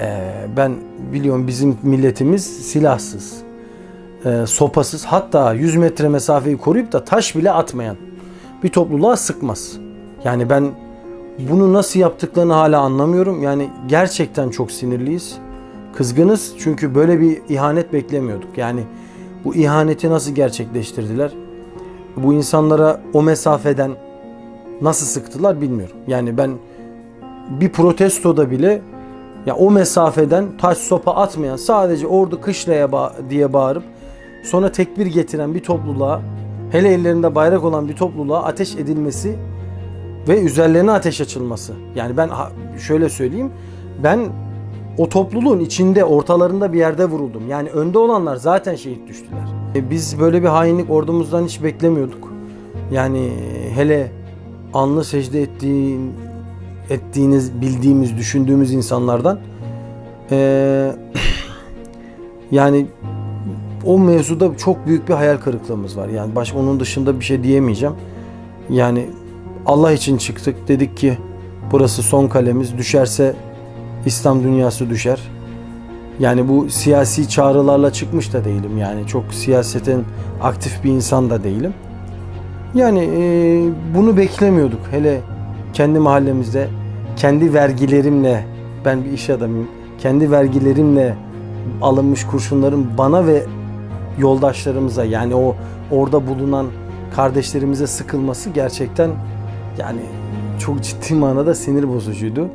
Ee, ben biliyorum bizim milletimiz silahsız, e, sopasız hatta 100 metre mesafeyi koruyup da taş bile atmayan bir topluluğa sıkmaz. Yani ben bunu nasıl yaptıklarını hala anlamıyorum. Yani gerçekten çok sinirliyiz. Kızgınız çünkü böyle bir ihanet beklemiyorduk. Yani bu ihaneti nasıl gerçekleştirdiler? Bu insanlara o mesafeden nasıl sıktılar bilmiyorum. Yani ben bir protestoda bile ya o mesafeden taş sopa atmayan sadece ordu kışlaya ba- diye bağırıp sonra tekbir getiren bir topluluğa hele ellerinde bayrak olan bir topluluğa ateş edilmesi ve üzerlerine ateş açılması. Yani ben şöyle söyleyeyim. Ben o topluluğun içinde ortalarında bir yerde vuruldum. Yani önde olanlar zaten şehit düştüler. E, Biz böyle bir hainlik ordumuzdan hiç beklemiyorduk. Yani hele anlı secde ettiğin, ettiğiniz, bildiğimiz, düşündüğümüz insanlardan eee, yani o mevzuda çok büyük bir hayal kırıklığımız var. Yani baş onun dışında bir şey diyemeyeceğim. Yani Allah için çıktık. Dedik ki burası son kalemiz. Düşerse İslam dünyası düşer. Yani bu siyasi çağrılarla çıkmış da değilim. Yani çok siyasetin aktif bir insan da değilim. Yani e, bunu beklemiyorduk. Hele kendi mahallemizde kendi vergilerimle ben bir iş adamıyım. Kendi vergilerimle alınmış kurşunların bana ve yoldaşlarımıza yani o orada bulunan kardeşlerimize sıkılması gerçekten yani çok ciddi manada sinir bozucuydu.